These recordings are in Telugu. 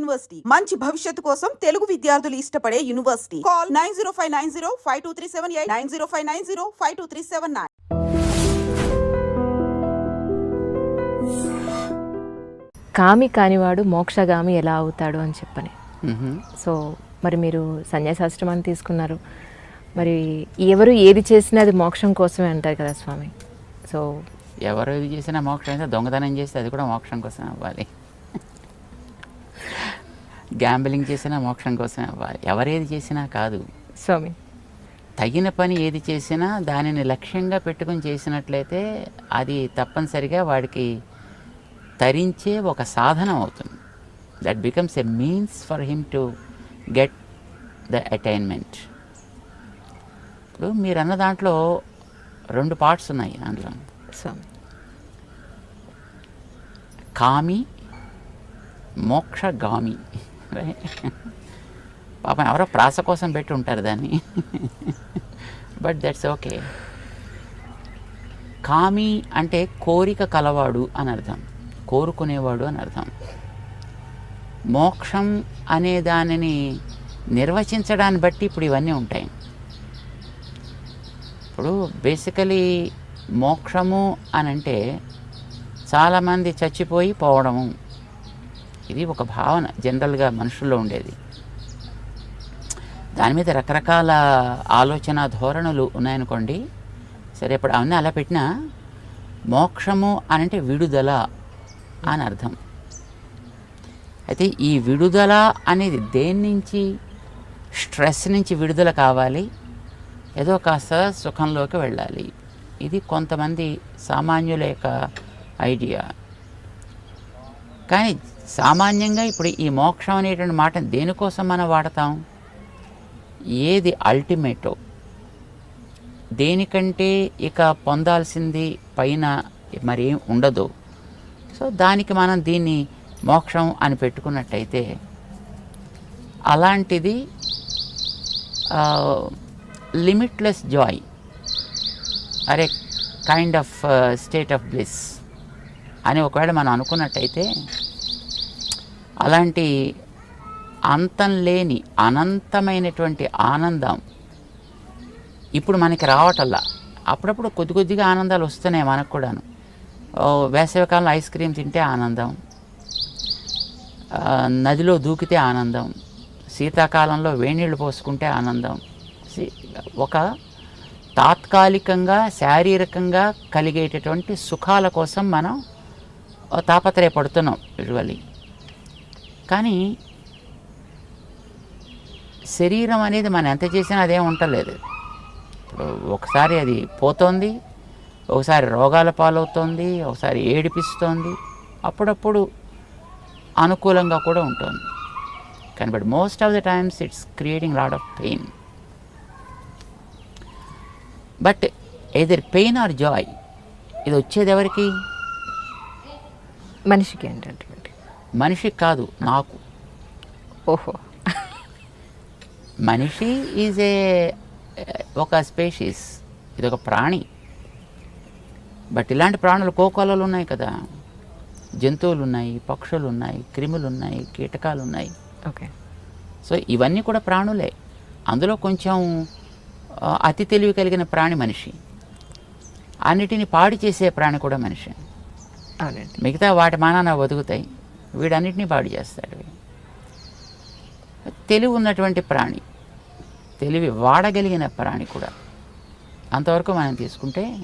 యూనివర్సిటీ. మంచి భవిష్యత్తు కోసం తెలుగు విద్యార్థులు ఇష్టపడే university. Call nine zero five nine zero five two three seven eight nine zero five nine zero five two three seven nine. కామి కానివాడు మోక్షగామి ఎలా అవుతాడు అని చెప్పని. సో మరి మీరు సన్యాసాశ్రమాన్ని తీసుకున్నారు. మరి ఎవరు ఏది చేసినా అది మోక్షం కోసమే అంటారు కదా స్వామి. సో ఎవరు ఇది చేసినా మోక్షం అయితే దొంగతనం చేస్తే అది కూడా మోక్షం కోసం అవ్వాలి. గ్యాంబ్లింగ్ చేసినా మోక్షం కోసం ఎవరేది చేసినా కాదు. స్వామి. తగిన పని ఏది చేసినా దానిని లక్ష్యంగా పెట్టుకుని చేసినట్లయితే అది తప్పనిసరిగా వాడికి తరించే ఒక సాధనం అవుతుంది. That becomes a means for him to get the attainment ఇప్పుడు మీరు అన్న దాంట్లో రెండు పార్ట్స్ ఉన్నాయి దాంట్లో స్వామి. కామి మోక్షగామి. పాపం ఎవరో ప్రాస కోసం పెట్టి ఉంటారు దాన్ని. బట్ దట్స్ ఓకే కామి అంటే కోరిక కలవాడు అని అర్థం. కోరుకునేవాడు అని అర్థం. మోక్షం అనే దానిని నిర్వచించడాన్ని బట్టి ఇప్పుడు ఇవన్నీ ఉంటాయి. ఇప్పుడు బేసికలీ మోక్షము అని అంటే చాలామంది చచ్చిపోయి పోవడము. ఇది ఒక భావన జనరల్గా మనుషుల్లో ఉండేది. దాని మీద రకరకాల ఆలోచన ధోరణులు ఉన్నాయనుకోండి సరే ఇప్పుడు అవన్నీ అలా పెట్టినా మోక్షము అని అంటే విడుదల అని అర్థం. అయితే ఈ విడుదల అనేది దేని నుంచి స్ట్రెస్ నుంచి విడుదల కావాలి ఏదో కాస్త సుఖంలోకి వెళ్ళాలి. ఇది కొంతమంది సామాన్యుల యొక్క ఐడియా. కానీ సామాన్యంగా ఇప్పుడు ఈ మోక్షం అనేటువంటి మాట దేనికోసం మనం వాడతాం? ఏది అల్టిమేటో దేనికంటే ఇక పొందాల్సింది పైన మరేం ఉండదు. సో దానికి మనం దీన్ని మోక్షం అని పెట్టుకున్నట్టయితే అలాంటిది limitless joy or a kind of state of bliss అని ఒకవేళ మనం అనుకున్నట్టయితే అలాంటి అంతం లేని అనంతమైనటువంటి ఆనందం ఇప్పుడు మనకి రావటల్లా అప్పుడప్పుడు కొద్ది కొద్దిగా ఆనందాలు వస్తున్నాయి మనకు కూడాను. వేసవికాలంలో ఐస్ క్రీమ్ తింటే ఆనందం. నదిలో దూకితే ఆనందం. శీతాకాలంలో వేణీళ్ళు పోసుకుంటే ఆనందం. సి- ఒక తాత్కాలికంగా శారీరకంగా కలిగేటటువంటి సుఖాల కోసం మనం తాపత్రయపడుతున్నాం యూజువల్లీ కానీ శరీరం అనేది మనం ఎంత చేసినా అదేం ఉండలేదు. ఇప్పుడు ఒకసారి అది పోతోంది ఒకసారి రోగాల పాలవుతోంది ఒకసారి ఏడిపిస్తోంది అప్పుడప్పుడు అనుకూలంగా కూడా ఉంటుంది. కానీ but most of the times it's creating lot of pain. But either pain or joy ఇది వచ్చేది ఎవరికి? మనిషికి ఏంటంటే. మనిషికి కాదు నాకు. ఓహో. మనిషి ఈజ్ ఏ ఒక స్పేషీస్ ఇది ఒక ప్రాణి. బట్ ఇలాంటి ప్రాణులు కోకోలలు ఉన్నాయి కదా. జంతువులు ఉన్నాయి పక్షులు ఉన్నాయి క్రిములు ఉన్నాయి కీటకాలు ఉన్నాయి. ఓకే. సో ఇవన్నీ కూడా ప్రాణులే. అందులో కొంచెం అతి తెలివి కలిగిన ప్రాణి మనిషి. అన్నిటిని పాడు చేసే ప్రాణి కూడా మనిషి. మిగతా వాటి మానాన బతుకుతాయి. వీడన్నిటినీ పాడు చేస్తాడు. తెలివి ఉన్నటువంటి ప్రాణి తెలివి వాడగలిగిన ప్రాణి కూడా. అంతవరకు మనం తీసుకుంటే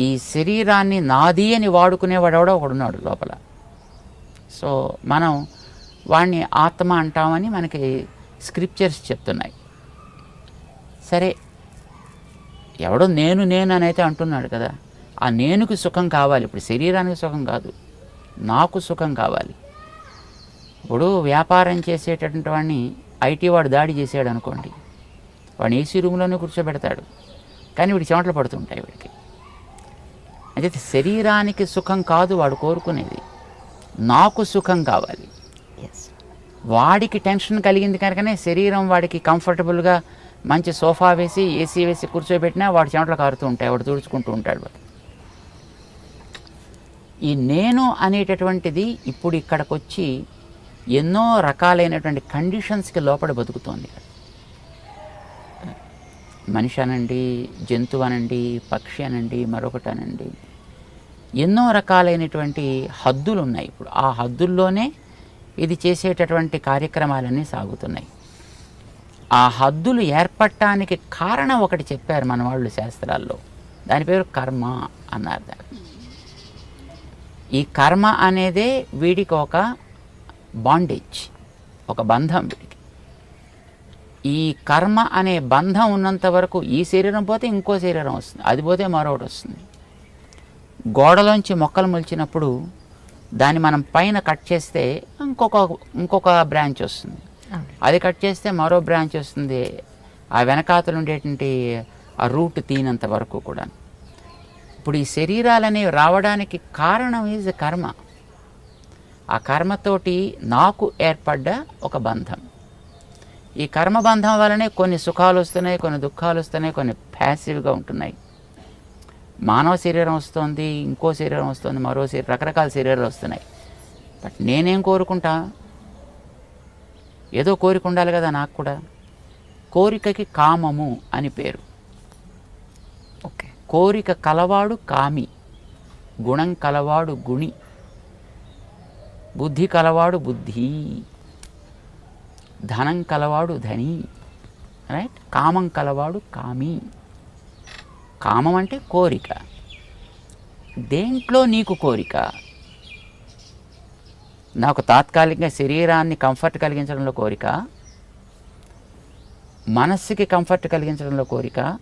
ఈ శరీరాన్ని నాది అని వాడుకునేవాడెవడో ఒకడున్నాడు లోపల. సో మనం వాడిని ఆత్మ అంటామని మనకి స్క్రిప్చర్స్ చెప్తున్నాయి. సరే ఎవడో నేను నేను అని అయితే అంటున్నాడు కదా. ఆ నేనుకి సుఖం కావాలి. ఇప్పుడు శరీరానికి సుఖం కాదు. నాకు సుఖం కావాలి. ఇప్పుడు వ్యాపారం చేసేటటువంటి వాడిని ఐటీ వాడు దాడి చేసాడు అనుకోండి వాడిని ఏసీ రూమ్లోనే కూర్చోబెడతాడు. కానీ వీడి చెమటలు పడుతుంటాయి వీడికి. అయితే శరీరానికి సుఖం కాదు వాడు కోరుకునేది. నాకు సుఖం కావాలి. వాడికి టెన్షన్ కలిగింది కనుకనే శరీరం వాడికి కంఫర్టబుల్గా మంచి సోఫా వేసి ఏసీ వేసి కూర్చోబెట్టినా వాడి చెమటలు కారుతూ ఉంటాయి వాడు తుడుచుకుంటూ ఉంటాడు. వాడు ఈ నేను అనేటటువంటిది ఇప్పుడు ఇక్కడికి వచ్చి ఎన్నో రకాలైనటువంటి కండిషన్స్కి లోపల బతుకుతోంది మనిషి అనండి జంతువు అనండి పక్షి అనండి మరొకటి అనండి. ఎన్నో రకాలైనటువంటి హద్దులు ఉన్నాయి ఇప్పుడు. ఆ హద్దుల్లోనే ఇది చేసేటటువంటి కార్యక్రమాలన్నీ సాగుతున్నాయి. ఆ హద్దులు ఏర్పడటానికి కారణం ఒకటి చెప్పారు మన వాళ్ళు శాస్త్రాల్లో. దాని పేరు కర్మ అన్నారు దాన్ని. ఈ కర్మ అనేదే వీడికి ఒక బాండేజ్ ఒక బంధం వీడికి. ఈ కర్మ అనే బంధం ఉన్నంత వరకు ఈ శరీరం పోతే ఇంకో శరీరం వస్తుంది అది పోతే మరొకటి వస్తుంది. గోడలోంచి మొక్కలు మొలిచినప్పుడు దాన్ని మనం పైన కట్ చేస్తే ఇంకొక ఇంకొక బ్రాంచ్ వస్తుంది. అది కట్ చేస్తే మరో బ్రాంచ్ వస్తుంది ఆ వెనకాతలు ఉండేటువంటి ఆ రూట్ తీనంత వరకు కూడా ఇప్పుడు ఈ శరీరాలనేవి రావడానికి కారణం ఈజ్ కర్మ. ఆ కర్మతోటి నాకు ఏర్పడ్డ ఒక బంధం. ఈ కర్మ బంధం వల్లనే కొన్ని సుఖాలు వస్తున్నాయి కొన్ని దుఃఖాలు వస్తున్నాయి కొన్ని ప్యాసివ్గా ఉంటున్నాయి. మానవ శరీరం వస్తుంది ఇంకో శరీరం వస్తుంది మరో శరీరం రకరకాల శరీరాలు వస్తున్నాయి. బట్ నేనేం కోరుకుంటా? ఏదో కోరిక ఉండాలి కదా నాకు కూడా. కోరికకి కామము అని పేరు. ఓకే. కోరిక కలవాడు కామి గుణం కలవాడు గుణి బుద్ధి కలవాడు బుద్ధి ధనం కలవాడు ధని రైట్? కామం కలవాడు కామి. కామం అంటే కోరిక. దేంట్లో నీకు కోరిక? నాకు తాత్కాలికంగా శరీరాన్ని కంఫర్ట్ కలిగించడంలో కోరిక మనస్సుకి కంఫర్ట్ కలిగించడంలో కోరిక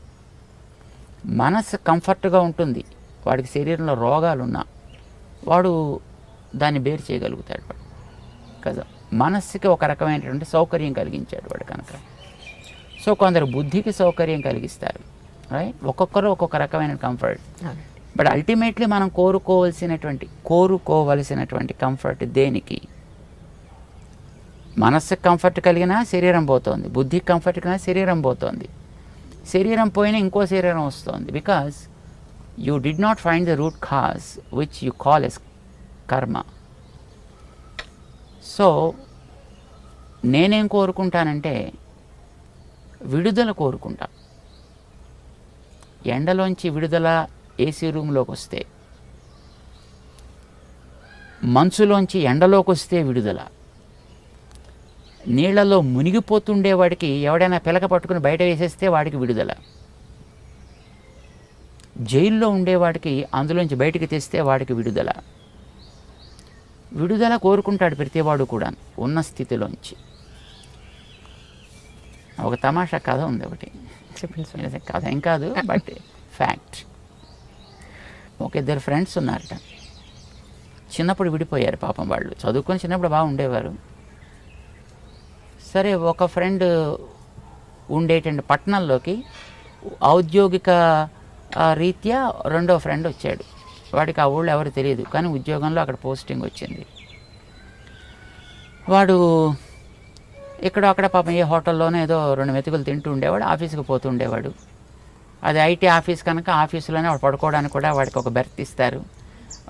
మనస్సు కంఫర్ట్గా ఉంటుంది. వాడికి శరీరంలో రోగాలు ఉన్నా వాడు దాన్ని బేర్ చేయగలుగుతాడు వాడు. కదా మనస్సుకి ఒక రకమైనటువంటి సౌకర్యం కలిగించాడు వాడు కనుక. సో కొందరు బుద్ధికి సౌకర్యం కలిగిస్తారు. రైట్? ఒక్కొక్కరు ఒక్కొక్క రకమైన కంఫర్ట్. బట్ అల్టిమేట్లీ మనం కోరుకోవలసినటువంటి కోరుకోవలసినటువంటి కంఫర్ట్ దేనికి? మనస్సుకి కంఫర్ట్ కలిగినా శరీరం పోతుంది. బుద్ధికి కంఫర్ట్ కలిగినా శరీరం పోతుంది. శరీరం పోయినా ఇంకో శరీరం వస్తుంది. Because you did not find the root cause which you call as karma so నేనేం కోరుకుంటానంటే విడుదల కోరుకుంటా. ఎండలోంచి విడుదల ఏసీ రూమ్లోకి వస్తే మంచులోంచి ఎండలోకి వస్తే విడుదల. నీళ్ళలో మునిగిపోతుండేవాడికి ఎవడైనా పిలక పట్టుకుని బయట వేసేస్తే వాడికి విడుదల. జైల్లో ఉండేవాడికి అందులోంచి బయటికి తెస్తే వాడికి విడుదల. విడుదల కోరుకుంటాడు ప్రతివాడు కూడా ఉన్న స్థితిలోంచి. ఒక తమాషా కథ ఉంది ఒకటి. చెప్పండి కథ ఏం కాదు బట్ ఫ్యాక్ట్. ఒక ఇద్దరు ఫ్రెండ్స్ ఉన్నారట. చిన్నప్పుడు విడిపోయారు పాపం వాళ్ళు. చదువుకొని చిన్నప్పుడు బాగా ఉండేవారు సరే ఒక ఫ్రెండ్ ఉండేటువంటి పట్టణంలోకి. ఔద్యోగిక రీత్యా రెండో ఫ్రెండ్ వచ్చాడు. వాడికి ఆ ఊళ్ళో ఎవరు తెలియదు కానీ ఉద్యోగంలో అక్కడ పోస్టింగ్ వచ్చింది. వాడు ఇక్కడ అక్కడ పాపం ఏ హోటల్లోనే ఏదో రెండు మెతుకులు తింటూ ఉండేవాడు ఆఫీస్కి పోతూ ఉండేవాడు. అది ఐటీ ఆఫీస్ కనుక ఆఫీసులోనే వాడు పడుకోవడానికి కూడా వాడికి ఒక బెర్త్ ఇస్తారు.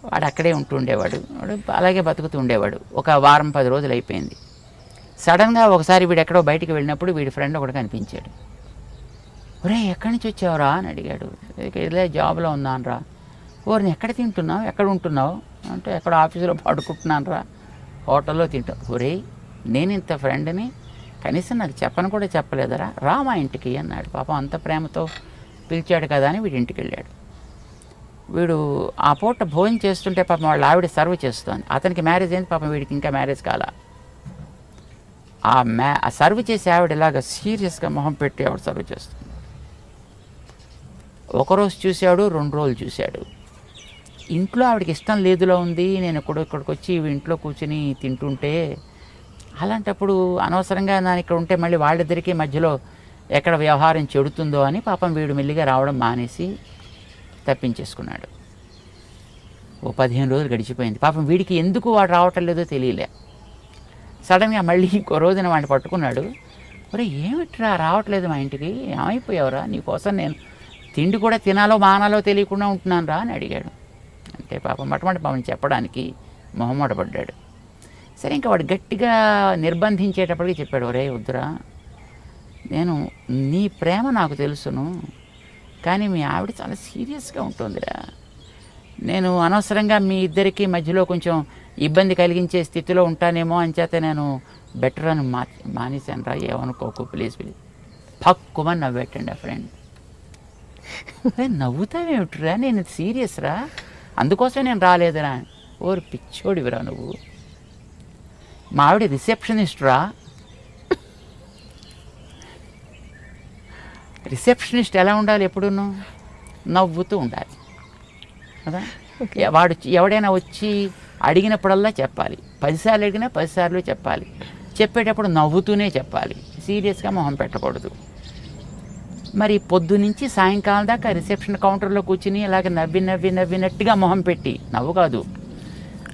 వాడు అక్కడే ఉంటూ ఉండేవాడు. వాడు అలాగే బతుకుతూ ఉండేవాడు. ఒక వారం పది రోజులు అయిపోయింది. సడన్గా ఒకసారి వీడు ఎక్కడో బయటికి వెళ్ళినప్పుడు వీడి ఫ్రెండ్ ఒకటి కనిపించాడు. ఒరే ఎక్కడి నుంచి వచ్చావురా? అని అడిగాడు. "ఇక ఇదే జాబ్లో ఉన్నానరా. ఓరి ఓరిని ఎక్కడ తింటున్నావు? ఎక్కడ ఉంటున్నావు? అంటే ఎక్కడ ఆఫీసులో పడుకుంటున్నానురా. హోటల్లో తింటావు ఒరే నేను ఇంత ఫ్రెండ్ని కనీసం నాకు చెప్పను కూడా చెప్పలేదరా. రా మా ఇంటికి అన్నాడు. పాపం అంత ప్రేమతో పిలిచాడు కదా అని వీడి ఇంటికి వెళ్ళాడు. వీడు ఆ పూట భోజనం చేస్తుంటే పాపం వాళ్ళ ఆవిడ సర్వ్ చేస్తుంది. అతనికి మ్యారేజ్ అయింది. పాపం వీడికి ఇంకా మ్యారేజ్ కాలా. ఆ మ్యా ఆ సర్వ్ చేసే ఆవిడ ఇలాగ సీరియస్గా మొహం పెట్టి ఆవిడ సర్వ్ చేస్తుంది. ఒకరోజు చూశాడు రెండు రోజులు చూశాడు ఇంట్లో ఆవిడకి ఇష్టం లేదులో ఉంది నేను ఇక్కడ ఇక్కడికి వచ్చి ఇంట్లో కూర్చుని తింటుంటే అలాంటప్పుడు అనవసరంగా నేను ఇక్కడ ఉంటే మళ్ళీ వాళ్ళిద్దరికీ మధ్యలో ఎక్కడ వ్యవహారం చెడుతుందో అని పాపం వీడు మెల్లిగా రావడం మానేసి తప్పించేసుకున్నాడు. ఓ పదిహేను రోజులు గడిచిపోయింది. పాపం వీడికి ఎందుకు వాడు రావటం లేదో తెలియలే. సడన్గా మళ్ళీ ఇంకో రోజున వాడిని పట్టుకున్నాడు. ఒరే ఏమిట్రా? రావట్లేదు మా ఇంటికి. ఏమైపోయావురా? నీకోసం నేను తిండి కూడా తినాలో మానాలో తెలియకుండా ఉంటున్నాను రా అని అడిగాడు. అంటే పాపం మొట్టమొదటి పాపం చెప్పడానికి మొహమాట పడ్డాడు సరే ఇంకా వాడు గట్టిగా నిర్బంధించేటప్పటికి చెప్పాడు ఒరే వద్దురా. నేను నీ ప్రేమ నాకు తెలుసును కానీ మీ ఆవిడ చాలా సీరియస్గా ఉంటుందిరా. నేను అనవసరంగా మీ ఇద్దరికి మధ్యలో కొంచెం ఇబ్బంది కలిగించే స్థితిలో ఉంటానేమో అని చేత నేను బెటర్ అని మా మానేశాను రా ఏమనుకోకు ప్లీజ్ ప్లీజ్ పక్కుమని నవ్వెట్టండి ఆ ఫ్రెండ్ నవ్వుతావేమిట్రా? నేను సీరియస్ రా. అందుకోసం నేను రాలేదురా. ఓరు పిచ్చోడివిరా నువ్వు. మా ఆవిడ రిసెప్షనిస్ట్ రా. రిసెప్షనిస్ట్ ఎలా ఉండాలి ఎప్పుడును? నవ్వుతూ ఉండాలి. కదా? వాడు ఎవడైనా వచ్చి అడిగినప్పుడల్లా చెప్పాలి. పదిసార్లు అడిగినా పదిసార్లు చెప్పాలి. చెప్పేటప్పుడు నవ్వుతూనే చెప్పాలి. సీరియస్గా మొహం పెట్టకూడదు. మరి పొద్దు నుంచి సాయంకాలం దాకా రిసెప్షన్ కౌంటర్లో కూర్చుని ఇలాగ నవ్వి నవ్వి నవ్వినట్టుగా మొహం పెట్టి నవ్వు కాదు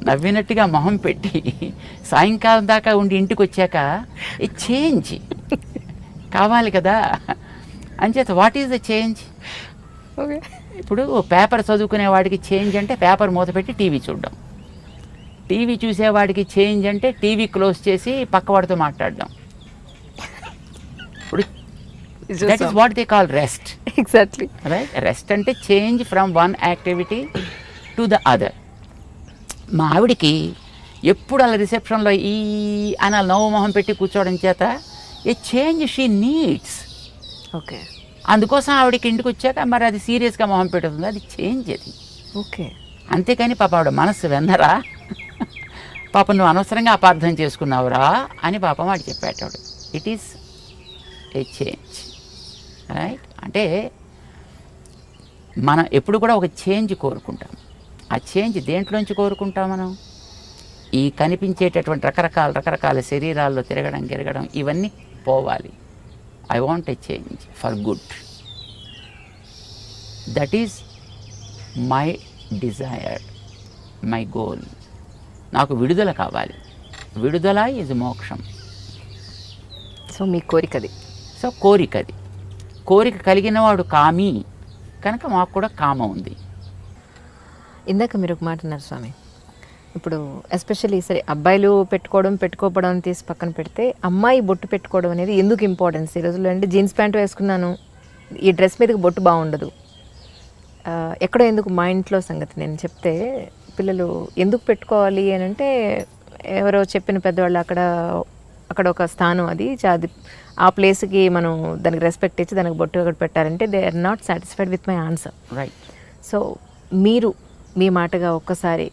నవ్వినట్టుగా మొహం పెట్టి సాయంకాలం దాకా ఉండి ఇంటికి వచ్చాక ఈ చేంజ్? కావాలి కదా? అంచేత వాట్ ఈజ్ ద చేంజ్ ఇప్పుడు పేపర్ చదువుకునే వాడికి చేంజ్ అంటే పేపర్ మూత పెట్టి టీవీ చూడడం. టీవీ చూసేవాడికి చేంజ్ అంటే టీవీ క్లోజ్ చేసి పక్కవాడితో మాట్లాడడం. ఇప్పుడు that is what they call rest exactly right rest అంటే change from one activity to the other. మా ఆవిడికి ఎప్పుడు అలా రిసెప్షన్లో ఈ అని అలా నవ్వు మొహం పెట్టి కూర్చోవడం చేత a change she needs. Okay. అందుకోసం ఆవిడకి ఇంటికి వచ్చాక మరి అది సీరియస్గా మొహం పెడుతుంది. అది చేంజ్ అది. ఓకే. అంతేకాని పాప ఆవిడ మనస్సు వెన్నరా పాపం నువ్వు అనవసరంగా అపార్థం చేసుకున్నావురా అని పాపం వాడు చెప్పేటాడు. It is a change right అంటే మనం ఎప్పుడు కూడా ఒక చేంజ్ కోరుకుంటాం. ఆ చేంజ్ దేంట్లోంచి కోరుకుంటాం మనం? ఈ కనిపించేటటువంటి రకరకాల రకరకాల శరీరాల్లో తిరగడం గిరగడం ఇవన్నీ పోవాలి. I want a change for good that is my desire my goal నాకు విడుదల కావాలి. విడుదల ఈజ్ మోక్షం. సో మీ కోరికది. సో కోరిక అది కోరిక కలిగిన వాడు కామి. కనుక మాకు కూడా కామ ఉంది. ఇందాక మీరు ఒక మాట అన్నారు స్వామి. ఇప్పుడు ఎస్పెషల్లీ సరే అబ్బాయిలు పెట్టుకోవడం పెట్టుకోకపోవడం తీసి పక్కన పెడితే అమ్మాయి బొట్టు పెట్టుకోవడం అనేది ఎందుకు ఇంపార్టెన్స్ ఈ రోజుల్లో అంటే జీన్స్ ప్యాంట్ వేసుకున్నాను. ఈ డ్రెస్ మీదకి బొట్టు బాగుండదు. ఎక్కడో ఎందుకు మా ఇంట్లో సంగతి నేను చెప్తే పిల్లలు ఎందుకు పెట్టుకోవాలి అని అంటే ఎవరో చెప్పిన పెద్దవాళ్ళు అక్కడ అక్కడ ఒక స్థానం అది అది ఆ ప్లేస్కి మనం దానికి రెస్పెక్ట్ ఇచ్చి దానికి బొట్టు అక్కడ పెట్టారంటే they are not satisfied with my answer right so మీరు మీ మాటగా ఒక్కసారి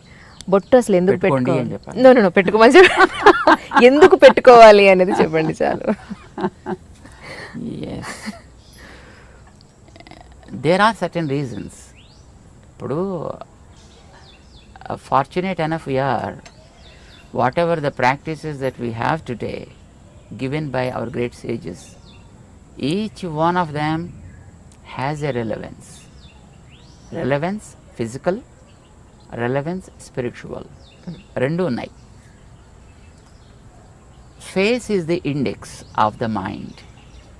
బొట్టు అసలు ఎందుకు పెట్టుకోండి పెట్టుకోవాలి. నో నో పెట్టుకోమని చెప్పండి ఎందుకు పెట్టుకోవాలి అనేది చెప్పండి చాలు. దేర్ ఆర్ సర్టన్ రీజన్స్ ఇప్పుడు fortunate enough we are whatever the practices that we have today given by our great sages each one of them has a relevance relevance physical relevance spiritual రెండు ఉన్నాయి face is the index of the mind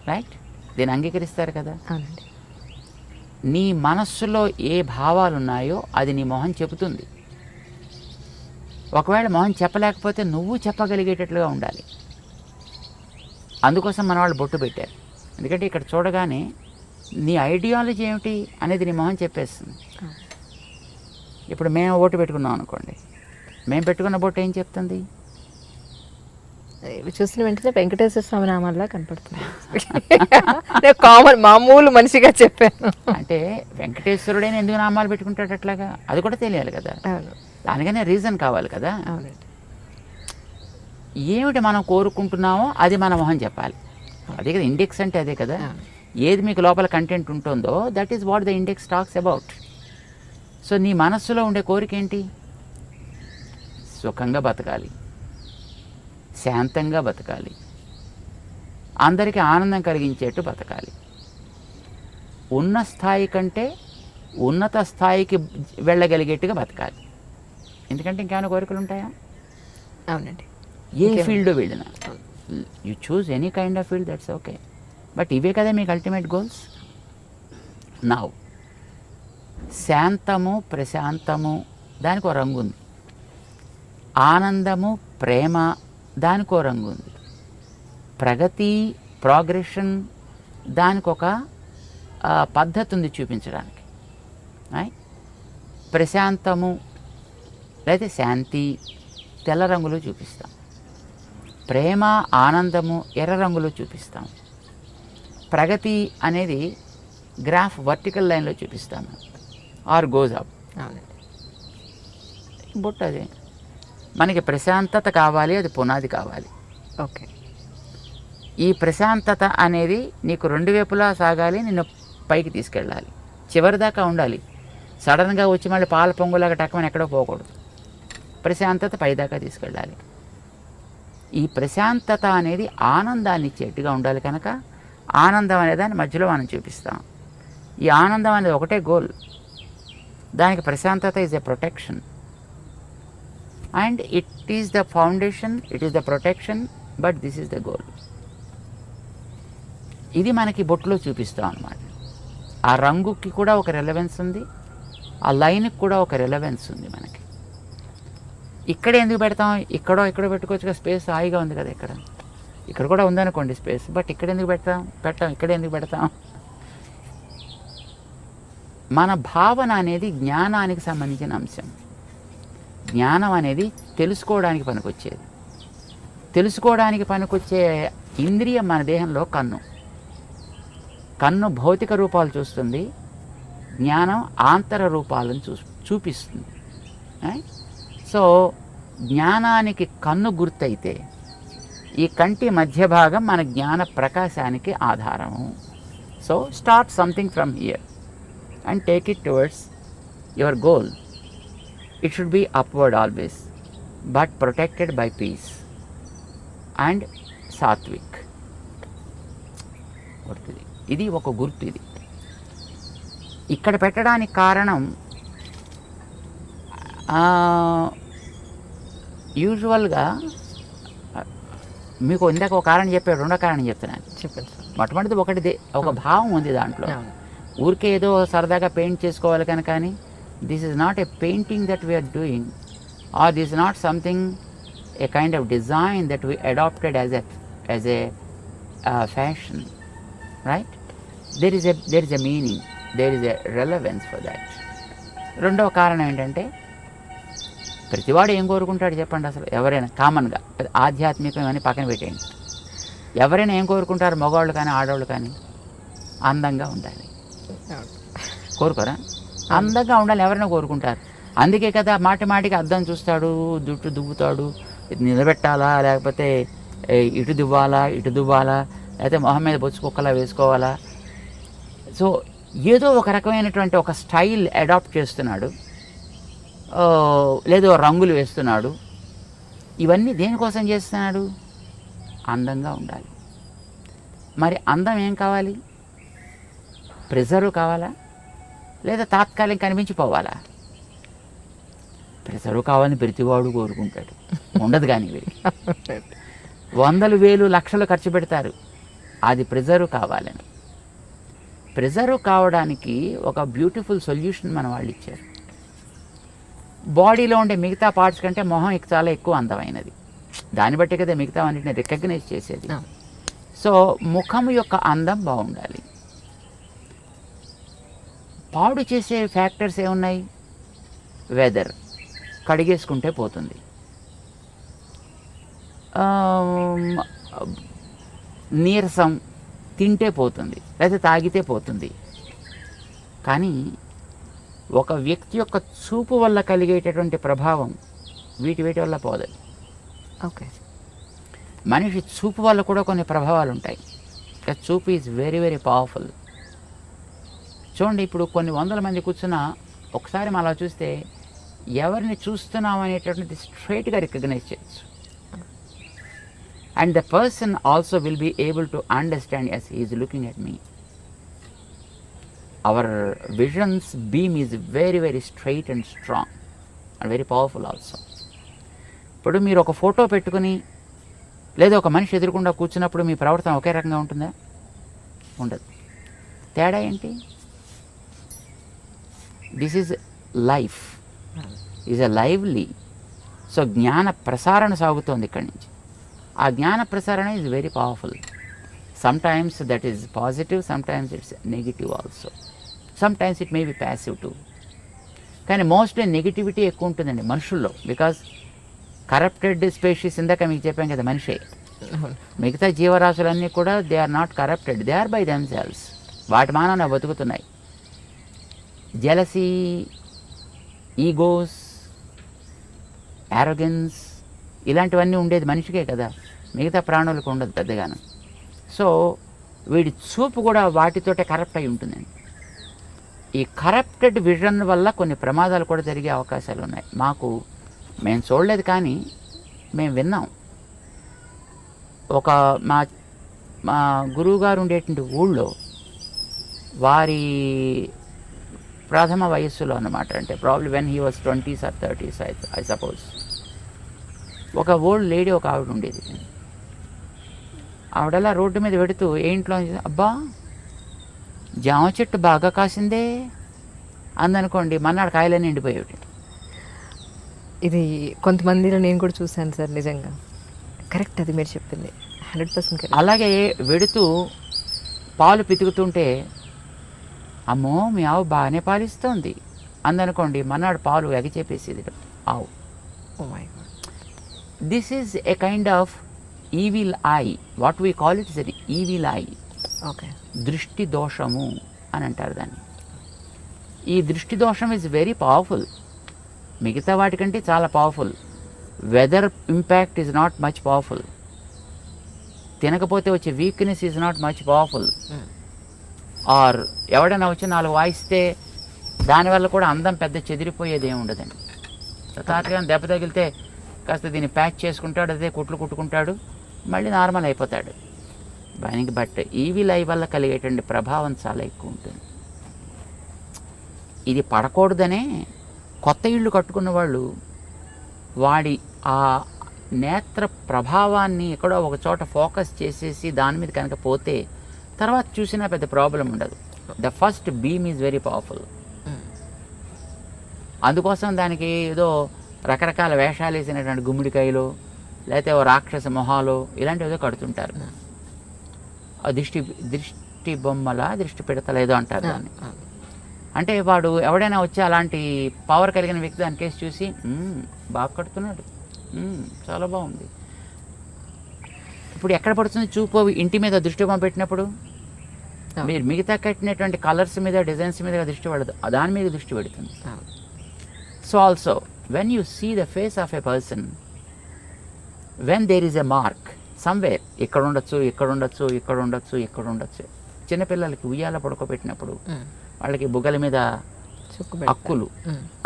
right దీన్ని అంగీకరిస్తారు కదా? నీ మనస్సులో ఏ భావాలు ఉన్నాయో అది నీ మొహం చెబుతుంది. ఒకవేళ మొహం చెప్పలేకపోతే నువ్వు చెప్పగలిగేటట్లుగా ఉండాలి. అందుకోసం మన వాళ్ళు బొట్టు పెట్టారు. ఎందుకంటే ఇక్కడ చూడగానే నీ ఐడియాలజీ ఏమిటి అనేది నీ మొహం చెప్పేస్తుంది. ఇప్పుడు మేము ఓటు పెట్టుకున్నాం అనుకోండి. మేము పెట్టుకున్న బొట్టు ఏం చెప్తుంది? చూసిన వెంటనే వెంకటేశ్వర స్వామి నామాల్లా కనపడుతుంది కామన్ మామూలు మనిషిగా చెప్పాను. అంటే వెంకటేశ్వరుడైన ఎందుకు నామాలు పెట్టుకుంటాడు అట్లాగా? అది కూడా తెలియాలి కదా. దానికనే రీజన్ కావాలి కదా? ఏమిటి మనం కోరుకుంటున్నామో అది మన మొహం చెప్పాలి. అదే కదా ఇండెక్స్ అంటే అదే కదా. ఏది మీకు లోపల కంటెంట్ ఉంటుందో that is what the index talks about so నీ మనస్సులో ఉండే కోరిక ఏంటి? సుఖంగా బతకాలి. శాంతంగా బతకాలి. అందరికీ ఆనందం కలిగించేట్టు బతకాలి. ఉన్న స్థాయి కంటే ఉన్నత స్థాయికి వెళ్ళగలిగేట్టుగా బతకాలి. ఎందుకంటే ఇంకేమైనా కోరికలు ఉంటాయా? అవునండి. ఏ ఫీల్డ్ వెళ్ళినా? You choose any kind of field that's okay but ఇవే కదా మీకు అల్టిమేట్ గోల్స్ నవ్ శాంతము ప్రశాంతము దానికి ఒక రంగు ఉంది. ఆనందము ప్రేమ దానికో రంగు ఉంది. ప్రగతి ప్రోగ్రెషన్ దానికి ఒక పద్ధతి ఉంది చూపించడానికి? ప్రశాంతము లేదా శాంతి తెల్ల రంగులో చూపిస్తాం. ప్రేమ ఆనందము ఎర్ర రంగులో చూపిస్తాం. ప్రగతి అనేది గ్రాఫ్ వర్టికల్ లైన్లో చూపిస్తాము ఆర్ గోజ్ అప్. బొట్టు అదే. మనకి ప్రశాంతత కావాలి అది పునాది కావాలి. ఓకే. ఈ ప్రశాంతత అనేది నీకు రెండు వైపులా సాగాలి నిన్ను పైకి తీసుకెళ్ళాలి. చివరి దాకా ఉండాలి. సడన్గా వచ్చి మళ్ళీ పాల పొంగులాగా టక్కమని ఎక్కడో పోకూడదు. ప్రశాంతత పైదాకా తీసుకెళ్ళాలి. ఈ ప్రశాంతత అనేది ఆనందాన్ని ఇచ్చేట్టుగా ఉండాలి కనుక ఆనందం అనే దాన్ని మధ్యలో మనం చూపిస్తాం. ఈ ఆనందం అనేది ఒకటే గోల్. దానికి ప్రశాంతత is a protection and it is the foundation it is the protection but this is the goal ఇది మనకి బొట్టులో చూపిస్తాం అనమాట ఆ రంగుకి కూడా ఒక రెలవెన్స్ ఉంది. ఆ లైన్కి కూడా ఒక రెలవెన్స్ ఉంది మనకి. ఇక్కడ ఎందుకు పెడతాం? ఇక్కడో ఇక్కడో పెట్టుకోవచ్చు స్పేస్ హాయిగా ఉంది కదా ఇక్కడ. ఇక్కడ కూడా ఉందనుకోండి స్పేస్. బట్ ఇక్కడ ఎందుకు పెడతాం? పెట్టాం ఇక్కడ ఎందుకు పెడతాం? మన భావన అనేది జ్ఞానానికి సంబంధించిన అంశం. జ్ఞానం అనేది తెలుసుకోవడానికి పనికొచ్చేది. తెలుసుకోవడానికి పనికొచ్చే ఇంద్రియం మన దేహంలో కన్ను. కన్ను భౌతిక రూపాలు చూస్తుంది. జ్ఞానం ఆంతర రూపాలను చూ చూపిస్తుంది. సో జ్ఞానానికి కన్ను గుర్తయితే ఈ కంటి మధ్య భాగం మన జ్ఞాన ప్రకాశానికి ఆధారము. So start something from here and take it towards your goal. It should be upward always but protected by peace and sattvic. ఇది ఒక గుర్తు ఇది. ఇక్కడ పెట్టడానికి కారణం యూజువల్గా మీకు ఇందాక ఒక కారణం చెప్పాడు రెండో కారణం చెప్తున్నాను. చెప్పండి సార్. మొట్టమొదటిది ఒకటి ఒక భావం ఉంది దాంట్లో. ఊరికే ఏదో సరదాగా పెయింట్ చేసుకోవాలి కనుక కానీ this is not a painting that we are doing or this not something a kind of design that we adapted as a as a fashion right? There is a there is a meaning there is a relevance for that. రెండవ కారణం ఏంటంటే ప్రతివాడు ఏం కోరుకుంటాడు చెప్పండి అసలు? ఎవరైనా కామన్గా ఆధ్యాత్మికం అని పక్కన పెట్టేయండి. ఎవరైనా ఏం కోరుకుంటారు? మగవాళ్ళు కానీ ఆడవాళ్ళు కానీ? అందంగా ఉండాలి. కోరుకోరా? అందంగా ఉండాలి ఎవరైనా కోరుకుంటారు. అందుకే కదా మాటి మాటికి అద్దం చూస్తాడు జుట్టు దువ్వుతాడు నిలబెట్టాలా లేకపోతే ఇటు దువ్వాలా ఇటు దువ్వాలా లేకపోతే మొహం మీద బొచ్చు కుక్కలా వేసుకోవాలా? సో ఏదో ఒక రకమైనటువంటి ఒక స్టైల్ అడాప్ట్ చేస్తున్నాడు. లేదో రంగులు వేస్తున్నాడు. ఇవన్నీ దేనికోసం చేస్తున్నాడు? అందంగా ఉండాలి. మరి అందం ఏం కావాలి? ప్రిజర్వ్ కావాలా? లేదా తాత్కాలిక కనిపించిపోవాలా? ప్రిజర్వ్ కావాలని ప్రతివాడు కోరుకుంటాడు. ఉండదు కానీ వీరికి. వందలు వేలు లక్షలు ఖర్చు పెడతారు. అది ప్రిజర్వ్ కావాలని. ప్రిజర్వ్ కావడానికి ఒక బ్యూటిఫుల్ సొల్యూషన్ మన వాళ్ళు ఇచ్చారు. బాడీలో ఉండే మిగతా పార్ట్స్ కంటే మొహం ఇక చాలా ఎక్కువ అందమైనది. దాన్ని బట్టి కదా మిగతా అన్నిటిని రికగ్నైజ్ చేసేది. సో ముఖం యొక్క అందం బాగుండాలి. పాడు చేసే ఫ్యాక్టర్స్ ఏమున్నాయి? వెదర్. కడిగేసుకుంటే పోతుంది. నీరసం తింటే పోతుంది. లేదా తాగితే పోతుంది. కానీ ఒక వ్యక్తి యొక్క చూపు వల్ల కలిగేటటువంటి ప్రభావం వీటి వీటి వల్ల పోదు. ఓకే మనిషి చూపు వల్ల కూడా కొన్ని ప్రభావాలు ఉంటాయి. ఇంకా చూపు ఈజ్ వెరీ వెరీ పవర్ఫుల్ చూడండి ఇప్పుడు కొన్ని వందల మంది కూర్చున్నా ఒకసారి మనం అలా చూస్తే ఎవరిని చూస్తున్నాం అనేటటువంటిది స్ట్రైట్గా రికగ్నైజ్ చేయొచ్చు. And the person also will be able to understand as is looking at me our visions beam is very very straight and strong and very powerful also ఇప్పుడు మీరు ఒక ఫోటో పెట్టుకుని లేదా ఒక మనిషి ఎదురుకుండా కూర్చున్నప్పుడు మీ ప్రవర్తన ఒకే రకంగా ఉంటుందా? ఉండదు. తేడా ఏంటి? This is life is a lively so జ్ఞాన ప్రసారణ సాగుతోంది ఇక్కడి నుంచి. ఆ జ్ఞాన ప్రసారణ is very powerful times that is positive sometimes it's negative also sometimes it may be passive too కానీ మోస్ట్లీ నెగిటివిటీ ఎక్కువ ఉంటుందండి మనుషుల్లో. బికాజ్ కరప్టెడ్ స్పేషీస్ ఇందాక మీకు చెప్పాం కదా మనిషే. మిగతా జీవరాశులన్నీ కూడా they are not corrupted they are by themselves వాటి మానవ బతుకుతున్నాయి. జెలసీ ఈగోస్ యారోగెన్స్ ఇలాంటివన్నీ ఉండేది మనిషికే కదా. మిగతా ప్రాణులకు ఉండదు పెద్దగాను. సో వీడి చూపు కూడా వాటితోటే కరప్ట్ అయి ఉంటుందండి. ఈ కరప్టెడ్ విజన్ వల్ల కొన్ని ప్రమాదాలు కూడా జరిగే అవకాశాలు ఉన్నాయి. మాకు మేము చూడలేదు కానీ మేము విన్నాం. ఒక మా మా గురువుగారు ఉండేటువంటి ఊళ్ళో వారి ప్రథమ వయస్సులో అన్నమాట. అంటే problem when he was twenties or thirties I I suppose ఒక ఓల్డ్ లేడీ ఒక ఆవిడ ఉండేది. ఆవిడలా రోడ్డు మీద పెడుతూ ఏ ఇంట్లో నుంచి, అబ్బా జామ చెట్టు బాగా కాసిందే అందనుకోండి మన్నాడు కాయలన్నీ ఎండిపోయేవి ఇది కొంతమందిలో నేను కూడా చూశాను సార్ నిజంగా. కరెక్ట్ అది మీరు చెప్పింది. హండ్రెడ్ పర్సెంట్ అలాగే వెడుతూ పాలు పితుకుతుంటే అమ్మో మీ ఆవు బాగానే పాలిస్తోంది. అందనుకోండి మన్నాడు పాలు ఎగచేపేసేది. ఆవు. This is a kind of evil eye what we call it is evil eye okay దృష్టి దోషము అని అంటారు దాన్ని. ఈ దృష్టి దోషం ఇస్ వెరీ పవర్ఫుల్ మిగతా వాటికంటే చాలా powerful weather impact is not much powerful తినకపోతే వచ్చే weakness is not much powerful or ఎవడైనా వచ్చి నాలుగు వాయిస్తే దానివల్ల కూడా అందం పెద్ద చెదిరిపోయేది ఏమి ఉండదండి. తాతగా దెబ్బ తగిలితే కాస్త దీన్ని ప్యాచ్ చేసుకుంటాడు అదే కుట్లు కుట్టుకుంటాడు. మళ్ళీ నార్మల్ అయిపోతాడు. దానికి బట్ ఈవీ లైవ్ వల్ల కలిగేటువంటి ప్రభావం చాలా ఎక్కువ ఉంటుంది. ఇది పడకూడదనే కొత్త ఇళ్ళు కట్టుకున్న వాళ్ళు వాడి ఆ నేత్ర ప్రభావాన్ని ఎక్కడో ఒక చోట ఫోకస్ చేసేసి దాని మీద కనుక పోతే తర్వాత చూసినా పెద్ద ప్రాబ్లం ఉండదు. The first beam is very powerful. అందుకోసం దానికి ఏదో రకరకాల వేషాలు వేసినటువంటి గుమ్మిడికాయలు లేకపోతే ఓ రాక్షస మొహాలు ఇలాంటివి ఏదో కడుతుంటారు. ఆ. దృష్టి దృష్టి బొమ్మల దృష్టి పెడతల ఏదో అంటారు దాన్ని. అంటే వాడు ఎవడైనా వచ్చి అలాంటి పవర్ కలిగిన వ్యక్తి దాని కేసు చూసి "మ్మ్, బాగా కడుతున్నాడు. చాలా బాగుంది. ఇప్పుడు ఎక్కడ పడుతుంది చూపు? ఇంటి మీద దృష్టి బొమ్మ పెట్టినప్పుడు. మీరు మిగతా కట్టినటువంటి కలర్స్ మీద డిజైన్స్ మీద దృష్టి పడదు. దాని మీద దృష్టి పెడుతుంది. So also when you see the face of a person when there is a mark somewhere ఇక్కడ ఉండొచ్చు ఇక్కడ ఉండొచ్చు ఇక్కడ ఉండొచ్చు ఇక్కడ ఉండొచ్చు చిన్నపిల్లలకి ఉయ్యాల పడుకోబెట్టినప్పుడు వాళ్ళకి బుగ్గల మీద అక్కులు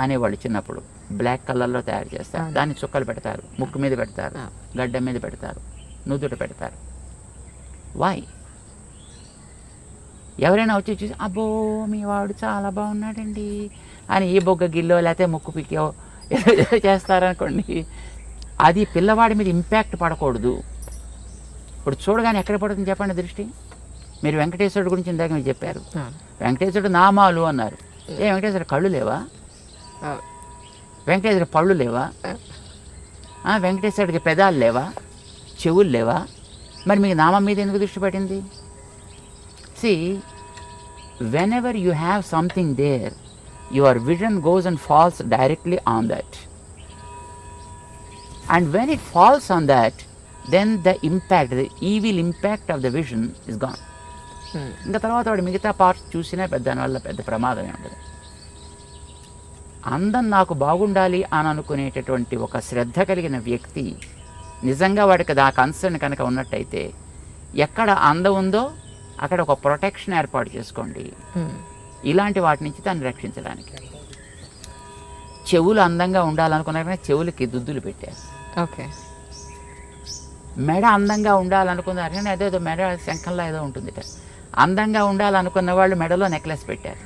అనేవాళ్ళు చిన్నప్పుడు. బ్లాక్ కలర్లో తయారు చేస్తారు. దాన్ని చుక్కలు పెడతారు ముక్కు మీద పెడతారు. గడ్డ మీద పెడతారు నుదుట పెడతారు. వాయ్ ఎవరైనా వచ్చి చూసి అబ్బో మీ వాడు చాలా బాగున్నాడండి అని ఈ బొగ్గ గిల్లో లేకపోతే ముక్కు పిక్కో చేస్తారనుకోండి. అది పిల్లవాడి మీద ఇంపాక్ట్ పడకూడదు. ఇప్పుడు చూడగానే ఎక్కడ పడుతుంది చెప్పండి దృష్టి? మీరు వెంకటేశ్వరుడు గురించి ఇందాక మీరు చెప్పారు. వెంకటేశ్వరుడు నామాలు అన్నారు. ఏ వెంకటేశ్వరుడు కళ్ళు లేవా? వెంకటేశ్వరుడు పళ్ళు లేవా? వెంకటేశ్వరుడికి పెదాలు లేవా? చెవులు లేవా? మరి మీకు నామం మీద ఎందుకు దృష్టి పడింది? See whenever you have something there your vision goes and falls directly on that and when it falls on that then the impact the evil impact of the vision is gone ఇంకా తర్వాత వాడు మిగతా పార్ట్స్ చూసినా పెద్ద దానివల్ల పెద్ద ప్రమాదమే ఉండదు. అందం నాకు బాగుండాలి అని అనుకునేటటువంటి ఒక శ్రద్ధ కలిగిన వ్యక్తి నిజంగా వాడికి ఆ కన్సర్న్ కనుక ఉన్నట్టయితే ఎక్కడ అందం ఉందో అక్కడ ఒక ప్రొటెక్షన్ ఏర్పాటు చేసుకోండి. ఇలాంటి వాటి నుంచి దాన్ని రక్షించడానికి చెవులు అందంగా ఉండాలనుకున్నారు కానీ చెవులకి దుద్దులు పెట్టారు. ఓకే. మెడ అందంగా ఉండాలనుకున్నారు కానీ అదేదో మెడ శంఖంలో ఏదో ఉంటుంది అందంగా ఉండాలనుకున్న వాళ్ళు మెడలో నెక్లెస్ పెట్టారు.